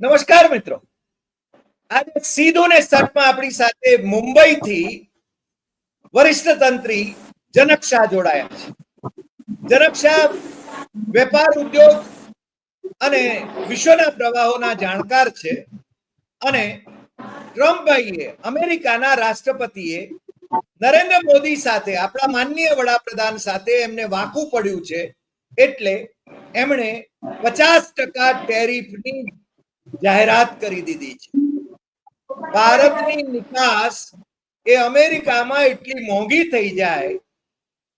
નમસ્કાર મિત્રો. આજે સીધું આપણી સાથે મુંબઈથી વરિષ્ઠ તંત્રી જનક શાહ જોડાયા છે. જનક શાહ વેપાર ઉદ્યોગ અને વિશ્વના પ્રવાહોના જાણકાર છે અને ટ્રમ્પભાઈએ અમેરિકાના રાષ્ટ્રપતિએ નરેન્દ્ર મોદી સાથે, આપણા માનનીય વડાપ્રધાન સાથે એમને વાંકું પડ્યું છે એટલે એમણે પચાસ ટકા ટેરિફની જાહેરાત કરી દીધી છે. ભારતની નિકાસ એ અમેરિકામાં એટલી મોંઘી થઈ જાય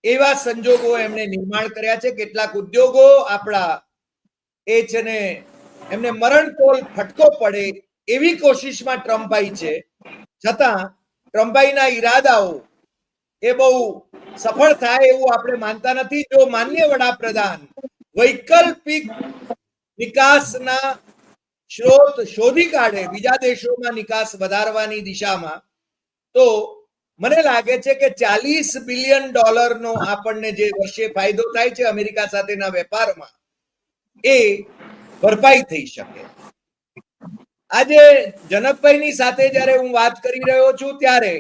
એવા સંજોગો એમણે નિર્માણ કર્યા છે. કેટલાક ઉદ્યોગો આપણા એ છે ને એમને મરણતોલ ફટકો પડે એવી કોશિશમાં ટ્રમ્પાઈ છે. છતાં ટ્રમ્પાઈના ઈરાદાઓ એ બહુ સફળ થાય એવું આપણે માનતા નથી. જો માન્ય વડાપ્રધાન વૈકલ્પિક નિકાસના સ્ત્રોત શોધી કાઢે, બીજા દેશોમાં નિકાસ વધારવાની દિશામાં, તો મને લાગે છે કે ચાલીસ બિલિયન ડોલરનો આપણને જે વર્ષે ફાયદો થાય છે અમેરિકા સાથેના વેપારમાં, એ ભરપાઈ થઈ શકે. આજે જનકભાઈની સાથે જ્યારે હું વાત કરી રહ્યો છું ત્યારે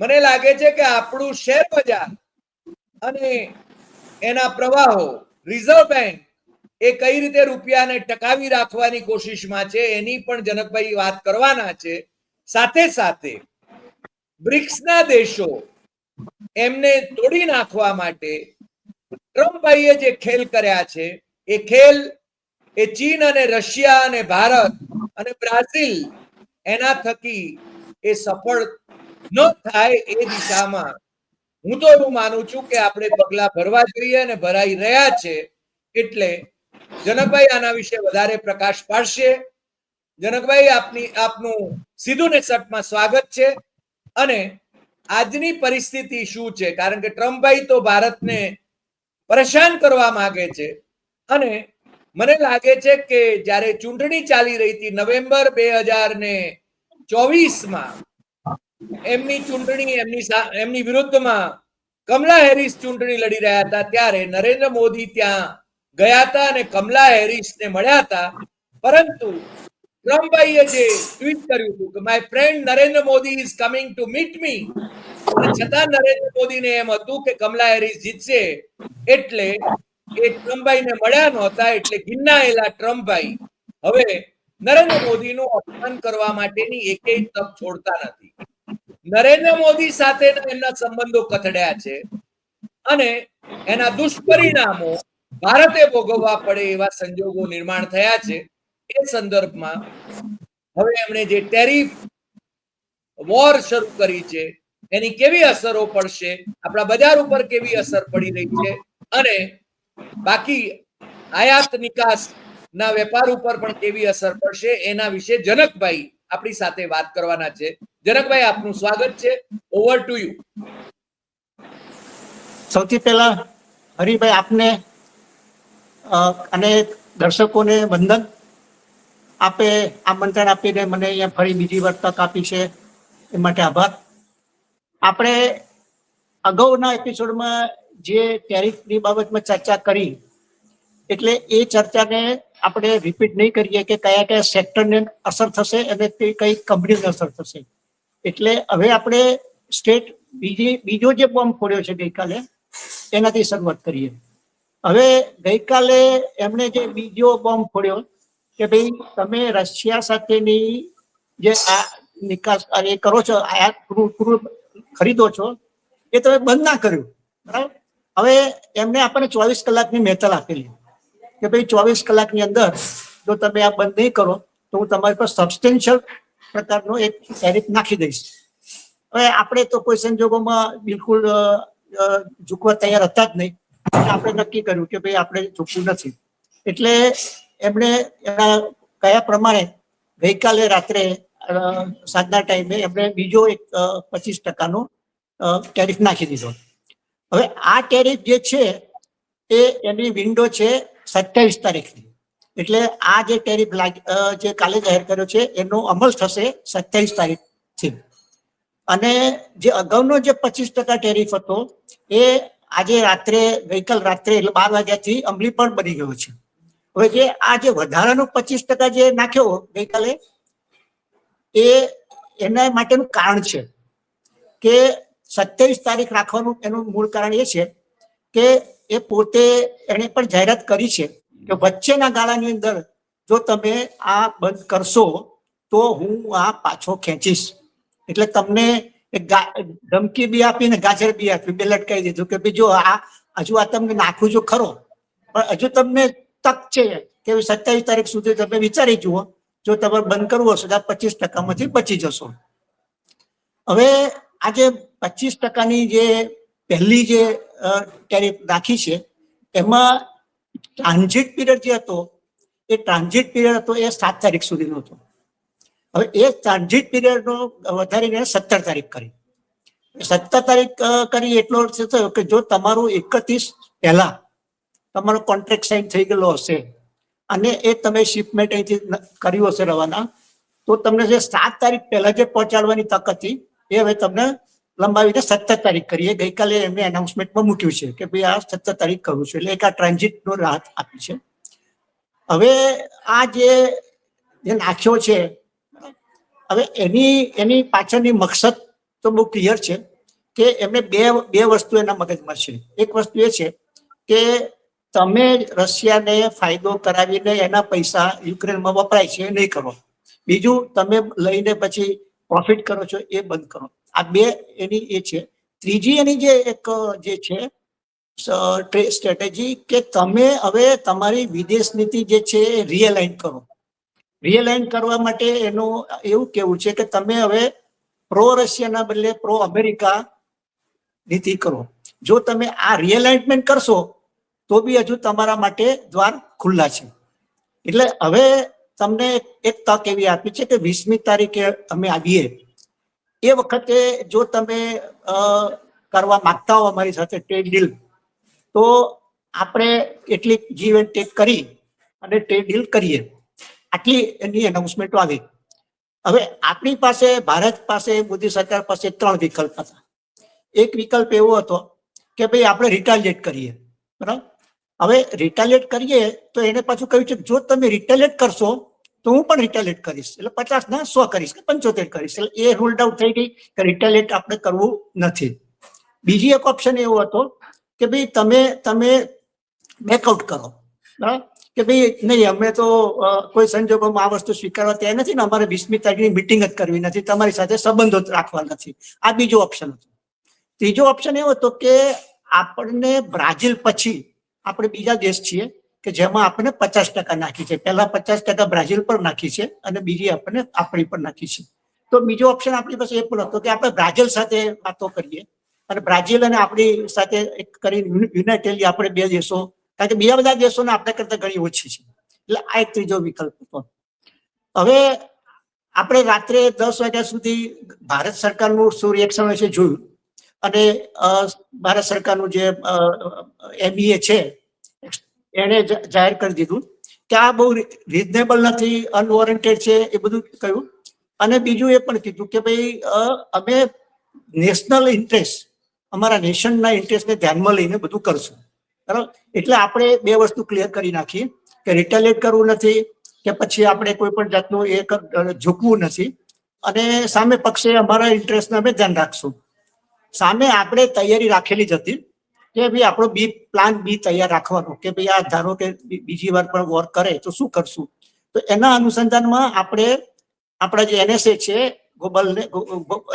મને લાગે છે કે આપણું શેર બજાર અને એના પ્રવાહો રિઝર્વ બેંક એ કઈ રીતે રૂપિયાને ટકાવી રાખવાની કોશિશમાં છે, એની પણ જનકભાઈ વાત કરવાના છે. સાથે સાથે બ્રિક્સના દેશો એમને તોડી નાખવા માટે ટ્રમ્પભાઈએ જે ખેલ કર્યા છે, એ ખેલ એ ચીન અને રશિયા અને ભારત અને બ્રાઝિલ એના થકી એ સફળ ન થાય એ દિશામાં હું તો એવું માનું છું કે આપણે પગલા ભરવા જોઈએ અને ભરાઈ રહ્યા છે, એટલે જનકભાઈ આના વિશે વધારે પ્રકાશ પાડશે. જનકભાઈ, આપની, આપનું સીધું ને સટમાં સ્વાગત છે. અને આજની પરિસ્થિતિ શું છે? કારણ કે ટ્રમ્પભાઈ તો ભારતને પરેશાન કરવા માંગે છે. અને મને લાગે છે કે જ્યારે ચૂંટણી ચાલી રહી હતી નવેમ્બર બે હજાર ને ચોવીસમાં, એમની ચૂંટણી, એમની એમની વિરુદ્ધમાં કમલા હેરિસ ચૂંટણી લડી રહ્યા હતા. ત્યારે નરેન્દ્ર મોદી ત્યાં ગયા હતા અને કમલા હેરિસને મળ્યા હતા પરંતુ ટ્રમ્પભાઈએ જે ટ્વીટ કર્યું હતું કે my friend Narendra Modi is coming to meet me છતાં નરેન્દ્ર મોદીને એમ હતું કે, કમલા હેરિસ જીતશે. એટલે એ ટ્રમ્પભાઈને મળ્યા નહોતા, એટલે ગિન્નાયેલા ટ્રમ્પભાઈ હવે નરેન્દ્ર મોદીનું અપમાન કરવા માટેની એકેય તક છોડતા નથી. નરેન્દ્ર મોદી સાથેના એમના સંબંધો કથડ્યા છે અને એના દુષ્પરિણામો ભારતે ભોગવવા પડે એવા સંજોગો નિર્માણ થયા છે. એ સંદર્ભમાં હવે એમણે જે ટેરિફ વોર શરૂ કરી છે, એની કેવી અસરો પડશે, આપણા બજાર ઉપર કેવી અસર પડી રહી છે અને બાકી આયાત નિકાસ ના વેપાર ઉપર પણ કેવી અસર પડશે, એના વિશે જનકભાઈ આપણી સાથે વાત કરવાના છે. જનકભાઈ, આપનું સ્વાગત છે. ઓવર ટુ યુ સૌથી પહેલા હરિભાઈ, આપને અને દર્શકોને વંદન આપે, આમંત્રણ આપીને મને અહીંયા ફરી બીજી વાર તક આપી છે. એ માટે આભાર. આપણે અગાઉના એપિસોડમાં જે ટેરિફની બાબતમાં ચર્ચા કરી, એટલે એ ચર્ચાને આપણે રિપીટ નહીં કરીએ કે કયા કયા સેક્ટરને અસર થશે અને તે કઈ કંપનીને અસર થશે. એટલે હવે આપણે સ્ટેટ બીજી, બીજો જે બોમ્બ ફોડ્યો છે ગઈકાલે, એનાથી શરૂઆત કરીએ. હવે ગઈકાલે એમણે જે બીજો બોમ્બ ફોડ્યો કે ભાઈ તમે રશિયા સાથેની જે આ નિકાસ એ કરો છો આયાત ખરીદો છો, એ તમે બંધ ના કર્યું, બરાબર? હવે એમને આપણને ચોવીસ કલાકની મહેતલ આપેલી કે ભાઈ ચોવીસ કલાકની અંદર જો તમે આ બંધ નહીં કરો, તો હું તમારી પર સબસ્ટેન્શિયલ પ્રકારનો એક ટેરિફ નાખી દઈશ. હવે આપણે તો કોઈ સંજોગોમાં બિલકુલ ઝૂકવા તૈયાર હતા જ નહીં. આપણે નક્કી કર્યું કે ભાઈ આપણે ઝૂકવું નથી. એટલે એમણે એના કયા પ્રમાણે ગઈકાલે રાત્રે સાંજના ટાઈમે એમણે બીજો એક પચીસ ટકાનો ટેરિફ નાખી દીધો. હવે આ ટેરિફ જે છે એ એની વિન્ડો છે સત્યાવીસ તારીખની. એટલે આ જે ટેરિફ જે કાલે જાહેર કર્યો છે એનો અમલ થશે સત્યાવીસ તારીખથી. અને જે અગાઉનો જે પચીસ ટકા ટેરિફ હતો એ આજે રાત્રે, ગઈકાલ રાત્રે એટલે બાર વાગ્યાથી અમલી પણ બની ગયો છે. હવે જે આ જે વધારાનો પચીસ ટકા જે નાખ્યો ગઈકાલે, એ એના માટેનું કારણ છે કે સત્યાવીસ તારીખ રાખવાનું એનું મૂળ કારણ એ છે કે એ પોતે એણે પણ જાહેરાત કરી છે કે વચ્ચેના ગાળાની અંદર જો તમે આ બંધ કરશો તો હું આ પાછો ખેંચીશ. એટલે તમને ધમકી બી આપીને ગાજર બી આપી, બે લટકાવી દીધું કે બીજો આ હજુ આ તમને નાખું છું ખરો. પણ હજુ તમને તક છે કે સત્યાવીસ તારીખ સુધી તમે વિચારી જુઓ, જો તમારે બંધ કરવું હશે તો પચીસ ટકામાંથી બચી જશો. હવે આજે પચીસ ટકાની જે પહેલી જે ટેરિફ રાખી છે, એમાં ટ્રાન્ઝિટ પીરિયડ જે હતો, એ ટ્રાન્ઝિટ પીરિયડ હતો એ સાત તારીખ સુધીનો હતો. હવે એ ટ્રાન્ઝિટ પીરિયડનો વધારીને સત્તર તારીખ કરી. સત્તર તારીખ કરી એટલો અર્થ થયો કે જો તમારું એકત્રીસ પહેલા તમારો કોન્ટ્રાક્ટ સાઇન થઈ ગયેલો હશે અને એ તમે શિપમેન્ટ અહીંથી કર્યું હશે રવાના, તો તમને જે સાત તારીખ પહેલા જે પહોંચાડવાની તક હતી, એ હવે તમને લંબાવીને સત્તર તારીખ કરીએ ગઈકાલે એમને એનાઉન્સમેન્ટમાં મૂક્યું છે કે ભાઈ આ સત્તર તારીખ કરું છું. એટલે એક આ ટ્રાન્ઝિટનો રાહત આપી છે. હવે આ જે નાખ્યો છે હવે એની એની પાછળની મકસદ તો બહુ ક્લિયર છે કે એમને બે બે વસ્તુ એના મગજમાં છે. એક વસ્તુ એ છે કે તમે રશિયાને ફાયદો કરાવીને એના પૈસા યુક્રેનમાં વપરાય છે નહીં કરો. બીજું તમે લઈને પછી પ્રોફિટ કરો છો એ બંધ કરો. આ બે એની એ છે. ત્રીજી એની જે એક, જે છે સ્ટ્રેટેજી કે તમે હવે તમારી વિદેશ નીતિ જે છે એ રિયલાઇન કરો. રિયલાઇન કરવા માટે એનું એવું કેવું છે કે તમે હવે પ્રો રશિયાના બદલે પ્રો અમેરિકા નીતિ કરો. જો તમે આ રિયલાઇનમેન્ટ કરશો, તો બી હજુ તમારા માટે દ્વાર ખુલ્લા છે. એટલે હવે તમને એક તક એવી આપી છે કે વીસમી તારીખે અમે આવીએ. એ વખતે જો તમે કરવા માંગતા હો અમારી સાથે ટ્રેડ ડીલ તો આપણે એટલી જીવ એન્ડ ટેક કરી અને ટ્રેડ ડીલ કરીએ. આટલી એની એનાઉન્સમેન્ટો આવી. હવે આપણી પાસે, ભારત પાસે, મોદી સરકાર પાસે ત્રણ વિકલ્પ હતા. એક વિકલ્પ એવો હતો કે ભાઈ આપણે રિટાલિએટ કરીએ. બરાબર? હવે રિટાલિએટ કરીએ તો એને પાછું કહ્યું છે જો તમે રિટાલિએટ કરશો તો હું પણ રિટાલિએટ કરીશ. એટલે પચાસ ના સો કરીશ કે પંચોતેર કરીશ. એટલે એ રૂલ્ડ આઉટ થઈ ગઈ કે રિટાલિએટ આપણે કરવું નથી. બીજી એક ઓપ્શન એવો હતો કે ભાઈ તમે તમે બેકઆઉટ કરો. બરાબર? કે ભાઈ, નહીં, અમે તો કોઈ સંજોગોમાં આ વસ્તુ સ્વીકારવા ત્યાં નથી ને અમારે વીસમી તારીખની મિટિંગ જ કરવી નથી, તમારી સાથે સંબંધો રાખવા નથી. આ બીજો ઓપ્શન હતો. ત્રીજો ઓપ્શન એવો હતો કે આપણને બ્રાઝિલ પછી આપણે બીજા દેશ છીએ કે જેમાં આપણે પચાસ ટકા નાખી છે. પહેલા પચાસ ટકા બ્રાઝિલ પર નાખી છે અને બીજી આપણને આપણી પર નાખી છે. તો બીજો ઓપ્શન આપણી પાસે એ પણ હતો કે આપણે બ્રાઝિલ સાથે વાતો કરીએ અને બ્રાઝિલ અને આપણી સાથે એક કરી યુનાઇટેડલી આપણે બે દેશો કારણ કે બીજા બધા દેશોને આપણે કરતા ઘણી ઓછી છે. એટલે આ એક ત્રીજો વિકલ્પ હતો. હવે આપણે રાત્રે દસ વાગ્યા સુધી ભારત સરકારનું શું રિએક્શન હશે જોયું અને ભારત સરકારનું જે એમબીએ છે, એણે જાહેર કરી દીધું કે આ બહુ રિઝનેબલ નથી અનવોરંટેડ છે, એ બધું કહ્યું. અને બીજું એ પણ કીધું કે ભાઈ અમે નેશનલ ઇન્ટરેસ્ટ અમારા નેશનના ઇન્ટરેસ્ટને ધ્યાનમાં લઈને બધું કરશું. બરાબર? એટલે આપણે બે વસ્તુ ક્લિયર કરી નાખીએ કે રિટેલેટ કરવું નથી, કે પછી આપણે કોઈ પણ જાતનું એ કર- ઝૂકવું નથી. અને સામે પક્ષે અમારા ઇન્ટરેસ્ટને અમે ધ્યાન રાખશું. સામે આપણે તૈયારી રાખેલી જ હતી કે ભાઈ આપણો બી પ્લાન બી તૈયાર રાખવાનો, કે ભાઈ આ ધારો કે બીજી વાર પણ વોર કરે તો શું કરશું? તો એના અનુસંધાનમાં આપણે, આપણા જે એનએસએ છે, ગોબલને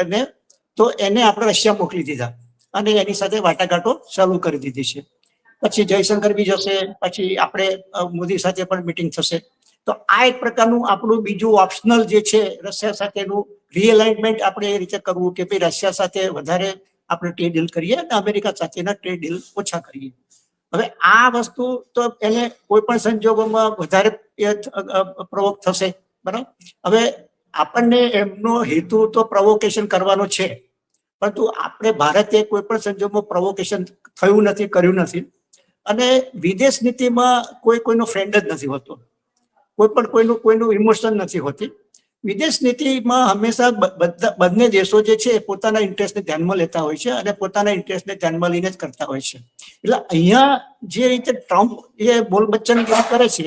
એને, તો એને આપણે રશિયા મોકલી દીધા. અને એની સાથે વાટાઘાટો ચાલુ કરી દીધી છે. પછી જયશંકર બી જશે, પછી આપણે મોદી સાથે પણ મિટિંગ થશે. તો આ એક પ્રકારનું આપણું બીજું ઓપ્શનલ જે છે, રશિયા સાથેનું રિએલાઇનમેન્ટ આપણે એ રીતે કરવું કે ભાઈ રશિયા સાથે વધારે આપણે ટ્રેડ ડીલ કરીએ અને અમેરિકા સાથેના ટ્રેડ ડીલ ઓછા કરીએ. હવે આ વસ્તુ તો એને કોઈ પણ સંજોગોમાં વધારે પ્રવોક થશે, બરાબર? હવે આપણને એમનો હેતુ તો પ્રવોકેશન કરવાનો છે. પરંતુ આપણે ભારતે કોઈ પણ સંજોગમાં પ્રવોકેશન થયું નથી, કર્યું નથી. અને વિદેશ નીતિમાં કોઈ કોઈનો ફ્રેન્ડ જ નથી હોતો. કોઈ પણ કોઈનું કોઈનું ઇમોશન નથી હોતી. વિદેશ નીતિમાં હંમેશા બધા, બંને દેશો જે છે પોતાના ઇન્ટરેસ્ટને ધ્યાનમાં લેતા હોય છે અને પોતાના ઇન્ટરેસ્ટને ધ્યાનમાં લઈને જ કરતા હોય છે. એટલે અહીંયા જે રીતે ટ્રમ્પ એ બોલ બચ્ચન જેવું કરે છે,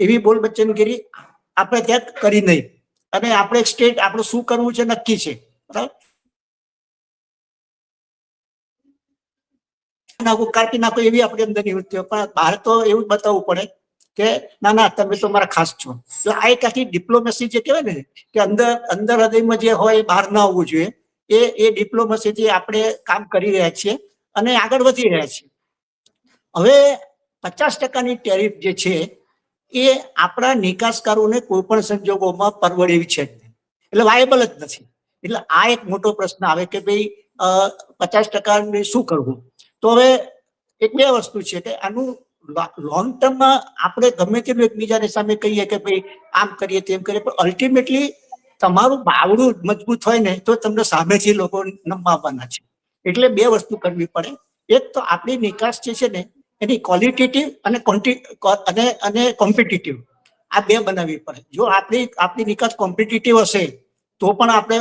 એવી બોલ બચ્ચનગીરી આપણે ત્યાં કરી નહીં. અને આપણે સ્ટેટ આપણું શું કરવું છે નક્કી છે. બરાબર? નાખો કાપી નાખો એવી આપણી અંદર નિવૃત્તિ હોય. પણ બહાર તો એવું બતાવવું પડે કે, ના ના, તમે તો મારા ખાસ છો. તો આ એક આખી ડિપ્લોમસી જે કહેવાય ને, કે અંદર અંદર હૃદયમાં જે હોય, બહાર ના આવવું જોઈએ. એ એ ડિપ્લોમસીથી આપણે કામ કરી રહ્યા છીએ અને આગળ વધી રહ્યા છીએ. હવે પચાસ ટકાની ટેરિફ જે છે, એ આપણા નિકાસકારોને કોઈ પણ સંજોગોમાં પરવડે એવી છે એટલે વાયેબલ જ નથી. એટલે આ એક મોટો પ્રશ્ન આવે કે ભાઈ પચાસ ટકાને શું કરવું? તો હવે એક બે વસ્તુ છે કે આનું લોંગ ટર્મમાં આપણે ગમે તેટલું એકબીજાની સામે કહીએ કે ભાઈ આમ કરીએ તેમ કરીએ, પણ અલ્ટિમેટલી તમારું બાવડું મજબૂત હોય ને તો તમને સામેથી લોકો નમાવવાના છે. એટલે બે વસ્તુ કરવી પડે. એક તો આપણી નિકાસ જે છે ને, એની ક્વોલિટેટિવ અને ક્વોન્ટી અને અને કોમ્પિટિટિવ આ બે બનાવવી પડે. જો આપણી આપણી નિકાસ કોમ્પિટિટિવ હશે, તો પણ આપણે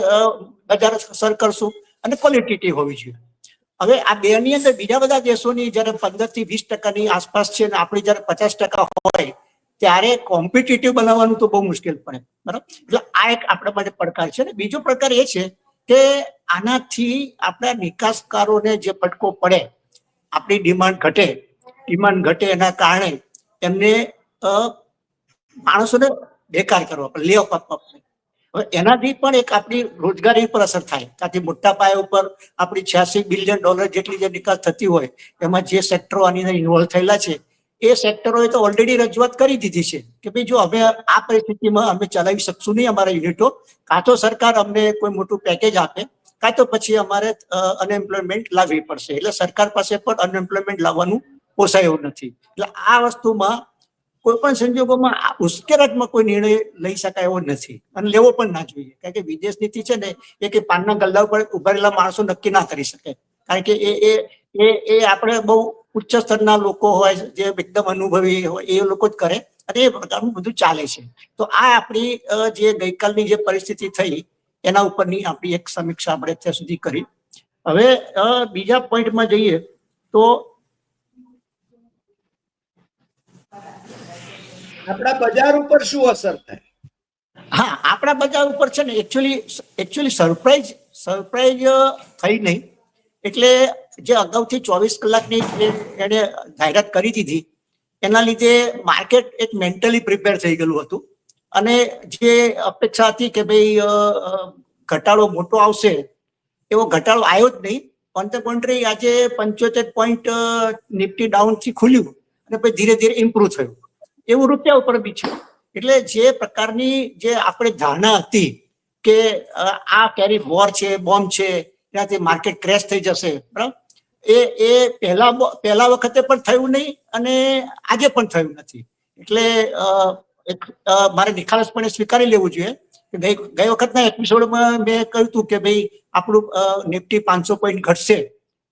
બજાર અસર કરશું અને ક્વોલિટેટિવ હોવી જોઈએ. હવે આ બે ની અંદર બીજા બધા દેશોની જયારે પંદરથી વીસ ટકાની આસપાસ છે અને આપણી જયારે પચાસ ટકા હોય, ત્યારે કોમ્પિટિટિવ બનાવવાનું તો બહુ મુશ્કેલ પડે. બરાબર? એટલે આ એક આપણા માટે પડકાર છે. ને બીજો પ્રકાર એ છે કે આનાથી આપણા નિકાસકારોને જે ફટકો પડે, આપણી ડિમાન્ડ ઘટે ડિમાન્ડ ઘટે એના કારણે એમને માણસોને બેકાર કરવા પડે લે ઓફ આપવા પડે. હવે એનાથી પણ એક આપણી રોજગારી પર અસર થાય. ત્યાંથી મોટા પાયા ઉપર આપણી છ્યાસી બિલિયન ડોલર જેટલી જે નિકાસ થતી હોય, એમાં જે સેક્ટરો આની અંદર ઇન્વોલ્વ થયેલા છે, એ સેક્ટરોએ તો ઓલરેડી રજૂઆત કરી દીધી છે કે ભાઈ જો અમે આ પરિસ્થિતિમાં અમે ચલાવી શકશું નહીં અમારા યુનિટો, કાં તો સરકાર અમને કોઈ મોટું પેકેજ આપે, કાં તો પછી અમારે અનએમ્પ્લોયમેન્ટ લાવવી પડશે. એટલે સરકાર પાસે પણ અનએમ્પ્લોયમેન્ટ લાવવાનું પોસાય એવું નથી. એટલે આ વસ્તુમાં કોઈ પણ સંજોગોમાં આ ઉશ્કેરાટમાં કોઈ નિર્ણય લઈ શકાય એવો નથી. અને લેવો પણ ના જોઈએ. કારણ કે વિદેશ નીતિ છે ને, એ કે પાનના ગલ્લા ઉપર ઊભા માણસો નક્કી ના કરી શકે. કારણ કે એ એ એ એ આપણે બહુ ઉચ્ચ સ્તરના લોકો હોય, જે એકદમ અનુભવી હોય, એ લોકો જ કરે. અને એ પ્રકારનું બધું ચાલે છે. તો આ આપણી જે ગઈકાલની જે પરિસ્થિતિ થઈ, એના ઉપરની આપણી એક સમીક્ષા આપણે અત્યાર સુધી કરી. હવે બીજા પોઈન્ટમાં જઈએ તો આપણા બજાર ઉપર શું અસર થાય? હા, આપણા બજાર ઉપર છે ને એકચ્યુઅલી એકચ્યુઅલી સરપ્રાઈઝ સરપ્રાઈઝ થઈ નહીં. એટલે જે અગાઉથી ચોવીસ કલાકની એણે જાહેરાત કરી દીધી, એના લીધે માર્કેટ એક મેન્ટલી પ્રિપેર થઈ ગયેલું હતું. અને જે અપેક્ષા હતી કે ભાઈ ઘટાડો મોટો આવશે, એવો ઘટાડો આવ્યો જ નહીં. ઓન ધ કોન્ટ્રી આજે પંચોતેર પોઈન્ટ નિફ્ટી ડાઉનથી ખુલ્યું. અને પછી ધીરે ધીરે ઇમ્પ્રુવ થયું. એવું રૂપિયા ઉપર બી છે. એટલે જે પ્રકારની જે આપણે ધારણા હતી કે આ કેરી વોર છે બોમ્બ છે એનાથી માર્કેટ ક્રેશ થઈ જશે, બરાબર? એ એ પહેલા પહેલા વખતે પણ થયું નહીં અને આજે પણ થયું નથી. એટલે એક મારે નિખાલસપણે સ્વીકારી લેવું જોઈએ કે ગઈ ગઈ વખતના એપિસોડમાં મેં કહ્યું હતું કે ભાઈ આપણું નિફ્ટી પાંચસો પોઈન્ટ ઘટશે,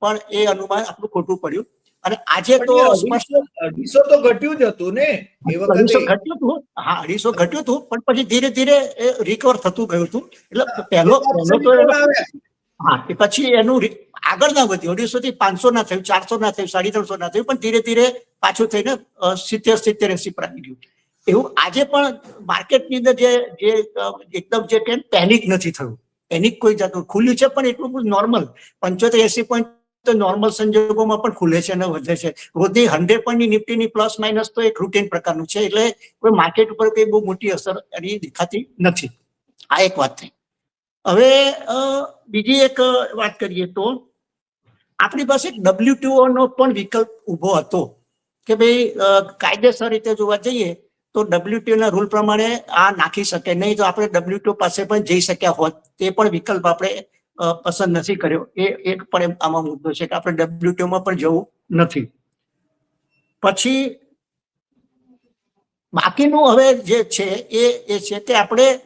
પણ એ અનુમાન આપણું ખોટું પડ્યું. અને આજે તો સ્પષ્ટ અઢીસો તો ઘટ્યું જ હતું ને? એ વખતે ઘટ્યું હતું. હા અઢીસો ઘટ્યું હતું પણ પછી ધીરે ધીરે એ રિકવર થતું ગયું હતું. એટલે પહેલો પહેલો તો. હા એ પછી એનું આગળ ના વધ્યું. અઢીસો થી પાંચસો ના થયું ચારસો ના થયું સાડી ત્રણસો ના થયું પણ ધીરે ધીરે પાછું થઈને સિત્તેર સિત્તેર એસી પર આવી ગયું. એવું આજે પણ માર્કેટની અંદર જે જે એકદમ જે કેમ પેનિક નથી થયું. એની કોઈ જાતનું. ખુલ્યું છે પણ એટલું બધું નોર્મલ પંચોતેર એસી પોઈન્ટ તો નોર્મલ સંજોગોમાં પણ ખુલે છે અને વધે છે. રોજની હંડ્રેડ પોઈન્ટની નિફ્ટીની પ્લસ માઇનસ તો એક રૂટીન પ્રકારનું છે. એટલે કોઈ માર્કેટ ઉપર કઈ બહુ મોટી અસર એની દેખાતી નથી. આ એક વાત થઈ. હવે બીજી એક વાત કરીએ તો આપણી પાસે એક નો પણ વિકલ્પ ઊભો હતો કે ભાઈ કાયદેસર રીતે જોવા જઈએ તો ડબલ્યુટીઓના રૂલ પ્રમાણે આ નાખી શકે. નહીં તો આપણે ડબલ્યુટીઓ પાસે પણ જઈ શક્યા હોત. તે પણ વિકલ્પ આપણે પસંદ નથી કર્યો. એ એક પણ આમાં મુદ્દો છે કે આપણે ડબ્લ્યુટીઓમાં પણ જવું નથી. પછી બાકીનું હવે જે છે એ એ છે કે આપણે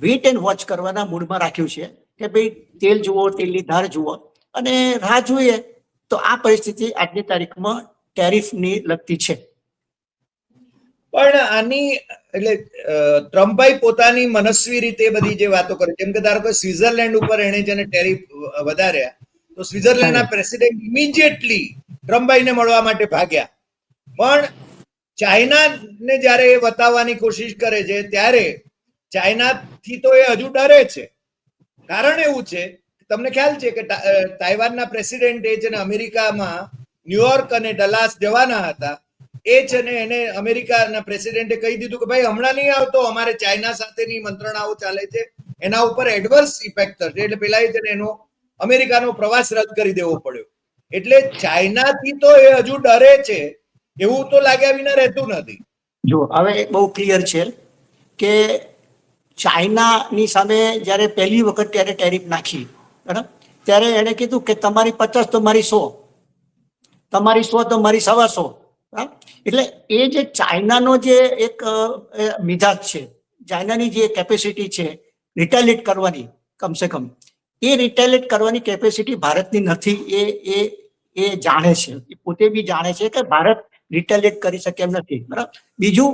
વેઇટ એન્ડ વોચ કરવાના મૂડમાં રાખ્યું છે કે ભાઈ તેલ જુઓ, તેલની ધાર જુઓ. અને રાહ જોઈએ તો આ પરિસ્થિતિ આજની તારીખમાં ટેરિફની લગતી છે. પણ આની એટલે ટ્રમ્પભાઈ પોતાની મનસ્વી રીતે બધી જે વાતો કરે જેમ કે ધારો કે સ્વિટરલેન્ડ ઉપર એને જેને ટેરિફ વધાર્યા તો સ્વિટરલેન્ડના પ્રેસિડેન્ટ ઇમિડિયેટલી ટ્રમ્પભાઈને મળવા માટે ભાગ્યા. પણ ચાઇનાને જ્યારે એ બતાવવાની કોશિશ કરે છે ત્યારે ચાઇનાથી તો એ હજુ ડરે છે. કારણ એવું છે તમને ખ્યાલ છે કે તાઇવાનના પ્રેસિડેન્ટે છે ને અમેરિકામાં ન્યુયોર્ક અને ડલાસ જવાના હતા. એ છે ને એને અમેરિકાના પ્રેસિડેન્ટે કહી દીધું કે ભાઈ, હમણાં નહીં આવતો, અમારે ચાઇના સાથેની મંત્રણાઓ ચાલે છે. એના ઉપર એડવર્સ ઇફેક્ટ થશે. એટલે પેલા ને એનો અમેરિકાનો પ્રવાસ રદ કરી દેવો પડ્યો. એટલે ચાઇનાથી તો એ હજુ ડરે છે. એવું તો લાગ્યા વિના રહેતું નથી. જો, હવે બહુ ક્લિયર છે કે ચાઇનાની સામે જ્યારે પહેલી વખત ત્યારે ટેરિફ નાખી, બરાબર? ત્યારે એણે કીધું કે તમારી પચાસ તો મારી સો. તમારી સો તો મારી સવા સો? એટલે એ જે ચાઇનાનો જે એક મિજાજ છે, ચાઇનાની જે કેપેસિટી છે રિટેલિટ કરવાની કમસે કમ, એ રિટેલિટ કરવાની કેપેસિટી ભારતની નથી. એ એ એ જાણે છે, એ પોતે બી જાણે છે કે ભારત રિટેલેટ કરી શકે એમ નથી. બરાબર? બીજું,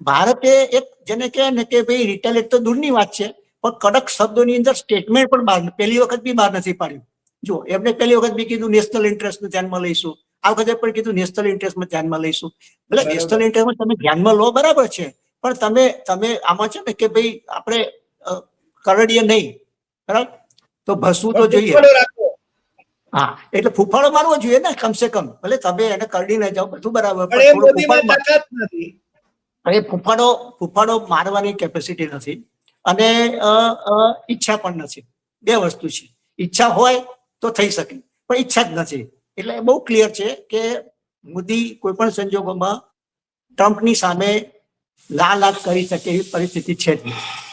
ભારતે એક જેને કહે ને કે ભાઈ રિટેલિટ તો દૂરની વાત છે, પણ કડક શબ્દોની અંદર સ્ટેટમેન્ટ પણ બહાર, પહેલી વખત બી બહાર નથી પાડ્યું. જો, એમને પહેલી વખત બી કીધું નેશનલ ઇન્ટરેસ્ટ ધ્યાનમાં લઈશું. આ વખતે પણ કીધું નેશનલ ઇન્ટરેસ્ટમાં ધ્યાનમાં લઈશું. એટલે નેશનલ ઇન્ટરેસ્ટમાં તમે ધ્યાનમાં લો બરાબર છે. પણ તમે તમે આમાં છે ને કે ભાઈ આપણે કરડીએ નહીં. બરાબર? તો ભસવું તો જોઈએ. હા એટલે ફૂફાળો મારવો જોઈએ ને કમસે કમ. ભલે તમે એને કરડી ના જાઓ બધું બરાબર થોડો મોદીમાં ફૂફાડો મારવાની કેપેસિટી નથી. અને ઈચ્છા પણ નથી. બે વસ્તુ છે. ઈચ્છા હોય તો થઈ શકે પણ ઈચ્છા જ નથી. એટલે બહુ ક્લિયર છે કે મોદી કોઈ પણ સંજોગોમાં ટ્રમ્પની સામે લાલ હાથ કરી શકે એવી પરિસ્થિતિ છે જ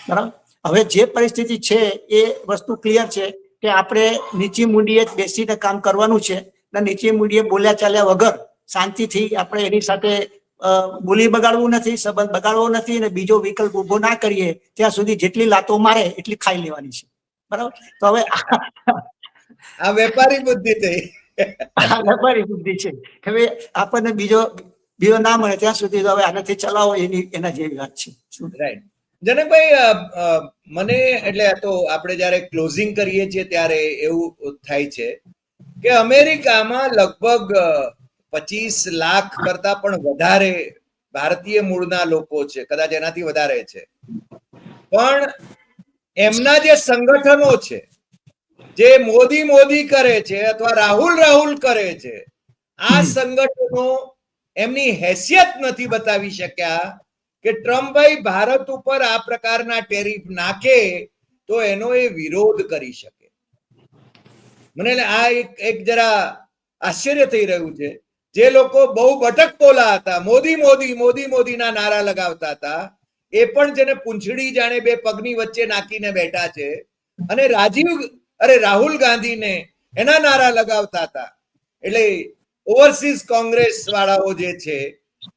બરાબર? હવે જે પરિસ્થિતિ છે એ વસ્તુ ક્લિયર છે કે આપણે નીચી મૂડીએ જ બેસીને કામ કરવાનું છે અને નીચી મૂડીએ બોલ્યા ચાલ્યા વગર શાંતિથી આપણે એની સાથે બોલી બગાડવું નથી, સંબંધ બગાડવો નથી અને બીજો વિકલ્પ ઊભો ના કરીએ, ત્યાં સુધી જેટલી લાતો મારે એટલી ખાઈ લેવાની છે. બરાબર? તો હવે આ વેપારી બુદ્ધિ થઈ. છે. હવે આપણને બીજો બીજો ના મળે ત્યાં સુધી તો હવે આનાથી ચલાવો એની, એના જેવી વાત છે. રાઈટ જનકભાઈ મને એટલે તો આપણે જ્યારે ક્લોઝિંગ કરીએ છીએ ત્યારે એવું થાય છે કે અમેરિકામાં લગભગ પચીસ લાખ કરતા પણ વધારે ભારતીય મૂળના લોકો છે. કદાચ એનાથી વધારે છે. પણ એમના જે સંગઠનો છે જે મોદી મોદી કરે છે અથવા રાહુલ રાહુલ કરે છે આ સંગઠનો એમની હેસિયત નથી બતાવી શક્યા કે ટ્રમ્પભાઈ ભારત ઉપર આ પ્રકારના ટેરિફ નાખે તો એનો એ વિરોધ કરી શકે. મને આ એક એક જરા આશ્ચર્ય થઈ રહ્યું છે. જે લોકો બહુ બટક બોલા હતા મોદી મોદી મોદી મોદીના નારા લગાવતા હતા એ પણ જેને પૂંછડી જાણે બે પગની વચ્ચે નાખીને બેઠા છે. અને રાજીવ અરે રાહુલ ગાંધીને એના નારા લગાવતા હતા. એટલે ઓવરસીઝ કોંગ્રેસ વાળાઓ જે છે,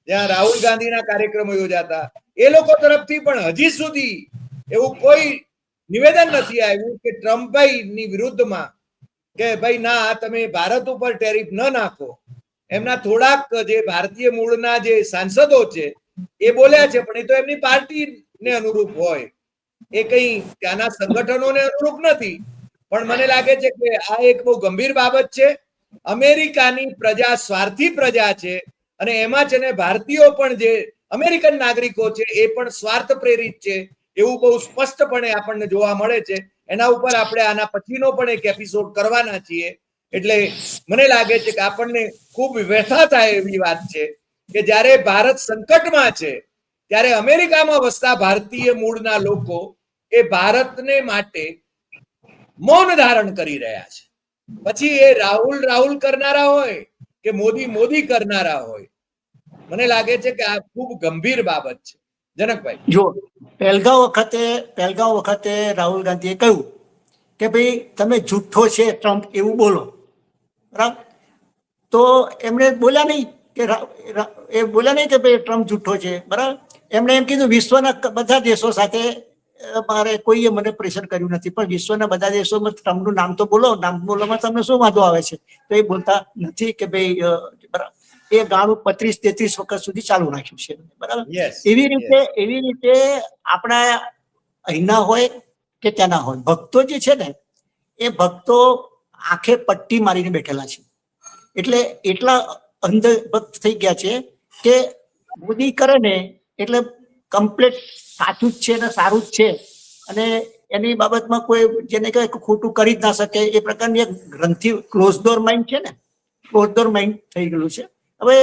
જ્યાં રાહુલ ગાંધીના કાર્યક્રમો યોજાતા, એ લોકો તરફથી પણ હજી સુધી એવું કોઈ નિવેદન નથી આવ્યું કે ટ્રમ્પભાઈ ની વિરુદ્ધમાં કે ભાઈ ના, તમે ભારત ઉપર ટેરિફ ન નાખો. એમના થોડાક જે ભારતીય મૂળના જે સાંસદો છે, એ બોલ્યા છે, પણ એ તો એમની પાર્ટીને અનુરૂપ હોય. એ કઈ ત્યાંના સંગઠનોને અનુરૂપ નથી. પણ મને લાગે છે કે આ એક બહુ ગંભીર બાબત છે. અમેરિકાની પ્રજા સ્વાર્થી પ્રજા છે અને એમાં છે ને ભારતીયો પણ જે અમેરિકન નાગરિકો છે એ પણ સ્વાર્થ પ્રેરિત છે. એવું બહુ સ્પષ્ટપણે આપણને જોવા મળે છે. એના ઉપર આપણે આના પછીનો પણ એક એપિસોડ કરવાના છીએ. એટલે મને લાગે છે કે આપણને ખૂબ વ્યથા થાય એવી વાત છે કે જ્યારે ભારત સંકટમાં છે, ત્યારે અમેરિકામાં વસતા ભારતીય મૂળના લોકો એ ભારતને માટે મૌન ધારણ કરી રહ્યા છે. પછી એ રાહુલ રાહુલ કરનારા હોય કે મોદી મોદી કરનારા હોય? મને લાગે છે કે આ ખૂબ ગંભીર બાબત છે. જનકભાઈ. જો પહેલગાંવ વખતે પહેલગાંવ વખતે રાહુલ ગાંધીએ કહ્યું કે ભાઈ, તમે જુઠ્ઠો છે ટ્રમ્પ, એવું બોલો. બરાબર? તો એમણે બોલ્યા નહીં કે એ બોલ્યા નહીં કે ભાઈ ટ્રમ્પ જુઠ્ઠો છે. બરાબર? એમણે એમ કીધું, વિશ્વના બધા દેશો સાથે મારે કોઈએ મને પ્રેશર કર્યું નથી. પણ વિશ્વના બધા દેશોમાં ટ્રમ્પનું નામ તો બોલો નામ બોલવામાં તમને શું વાંધો આવે છે? તો એ બોલતા નથી કે ભાઈ એ ગાણું પત્રીસ તેત્રીસ વખત સુધી ચાલુ રાખ્યું છે. બરાબર? એવી રીતે એવી રીતે આપણા અહીંના હોય કે ત્યાંના હોય. ભક્તો જે છે ને એ ભક્તો આંખે પટ્ટી મારીને બેઠેલા છે. એટલે એટલા અંધ ભક્ત થઈ ગયા છે કે મોદી કરે ને એટલે કમ્પ્લીટ સાચું જ છે ને સારું જ છે. અને એની બાબતમાં કોઈ જેને કહેવાય ખોટું કરી જ ના શકે, એ પ્રકારની એક ગ્રંથિ ક્લોઝ ડોર માઇન્ડ છે ને ક્લોઝ ડોર માઇન્ડ થઈ ગયેલું છે. હવે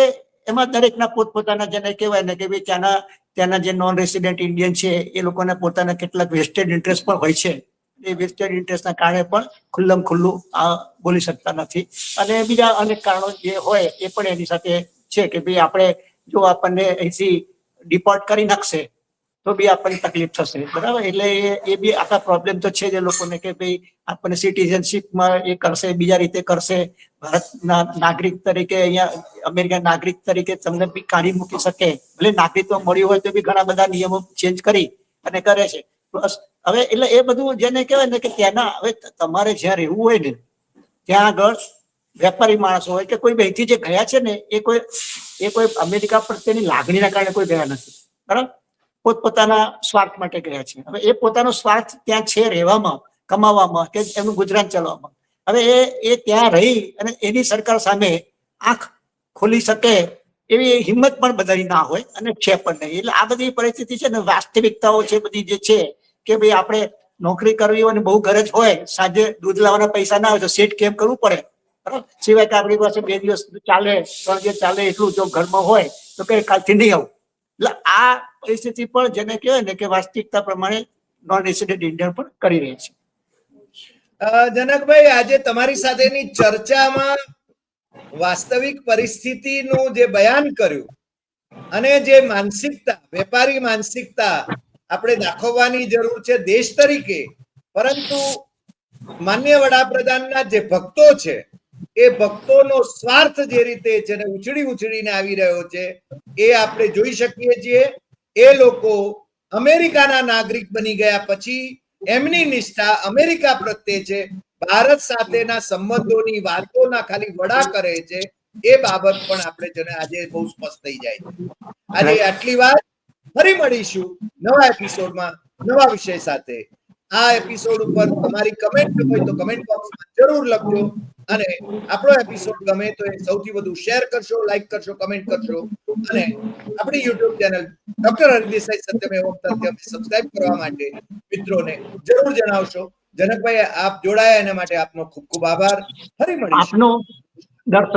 એમાં દરેકના પોતપોતાના જેને કહેવાય ને કે ભાઈ ત્યાંના ત્યાંના જે નોન રેસિડેન્ટ ઇન્ડિયન છે, એ લોકોને પોતાના કેટલાક વેસ્ટેડ ઇન્ટરેસ્ટ પણ હોય છે. એ વેસ્ટેડ ઇન્ટરેસ્ટના કારણે પણ ખુલ્લમ ખુલ્લું આ બોલી શકતા નથી. અને બીજા અનેક કારણો જે હોય એ પણ એની સાથે છે કે ભાઈ આપણે જો આપણને અહીંથી ડિપોર્ટ કરી નાખશે, તો બી આપણને તકલીફ થશે. બરાબર? એટલે એ બી આખા પ્રોબ્લેમ તો છે જ એ લોકોને કે ભાઈ આપણને સિટીઝનશીપમાં એ કરશે, બીજા રીતે કરશે. ભારતના નાગરિક તરીકે અહીંયા અમેરિકા નાગરિક તરીકે તમને બી કાઢી મૂકી શકે. ભલે નાગરિકત્વ મળ્યું હોય તો બી ઘણા બધા નિયમો ચેન્જ કરી અને કરે છે. પ્લસ હવે એટલે એ બધું જેને કહેવાય ને કે ત્યાંના, હવે તમારે જ્યાં રહેવું હોય ને, ત્યાં આગળ વેપારી માણસો હોય કે કોઈ અહીંથી જે ગયા છે ને, એ કોઈ એ કોઈ અમેરિકા પ્રત્યેની લાગણીના કારણે કોઈ ગયા નથી. બરાબર? પોતપોતાના સ્વાર્થ માટે ગયા છે. હવે એ પોતાનો સ્વાર્થ ત્યાં છે રહેવામાં, કમાવામાં કે એમનું ગુજરાન ચલાવવામાં. હવે એ એ ત્યાં રહી અને એની સરકાર સામે આંખ ખોલી શકે એવી હિંમત પણ બધાની ના હોય અને છે પણ નહીં. એટલે આ બધી પરિસ્થિતિ છે ને, વાસ્તવિકતાઓ છે બધી જે છે કે ભાઈ આપણે નોકરી કરવી હોય અને બહુ ગરજ હોય, સાંજે દૂધ લાવવાના પૈસા ના હોય તો સેટ કેમ કરવું પડે? સિવાય કે આપણી પાસે બે દિવસ ચાલે, ત્રણ દિવસ ચાલે એટલું જો ઘરમાં હોય, તો કે કાલથી નહીં આવું. એટલે આ પરિસ્થિતિ પણ જેને કહેવાય ને કે વાસ્તવિકતા પ્રમાણે નોન રેસિડેન્ટ ઇન્ડિયન પણ કરી રહી છે. જનકભાઈ, આજે તમારી સાથેની ચર્ચામાં વાસ્તવિક પરિસ્થિતિનું જે બયાન કર્યું અને જે માનસિકતા, વેપારી માનસિકતા આપણે દાખવવાની જરૂર છે દેશ તરીકે, પરંતુ માન્ય વડાપ્રધાનના જે ભક્તો છે એ ભક્તોનો સ્વાર્થ જે રીતે છે ઉછળી ઉછળીને આવી રહ્યો છે, એ આપણે જોઈ શકીએ છીએ. એ લોકો અમેરિકાના નાગરિક બની ગયા પછી એમની નિષ્ઠા અમેરિકા પ્રત્યે છે, ભારત સાથેના સંબંધોની વાતોના ખાલી વડા કરે છે, એ બાબત પણ આપણે જેને આજે બહુ સ્પષ્ટ થઈ જાય છે. આજે આટલી વાત, ફરી મળીશું નવા એપિસોડમાં, નવા વિષય સાથે. આ એપિસોડ ઉપર તમારી કમેન્ટ હોય તો કમેન્ટ બોક્સમાં જરૂર લખજો. અને આપણો એપિસોડ ગમે તો એ સૌથી વધુ શેર કરશો લાઈક કરશો કમેન્ટ કરશો અને આપણી યુટ્યુબ ચેનલ ડોક્ટર હરિદેસાઈ સત્યમે એવમ તથ્યમ સબસ્ક્રાઇબ કરવા માટે મિત્રોને જરૂર જણાવશો. જનકભાઈ, આપ જોડાયા એના માટે આપનો ખૂબ ખૂબ આભાર. ફરી મળીશું. આપનો દર્શક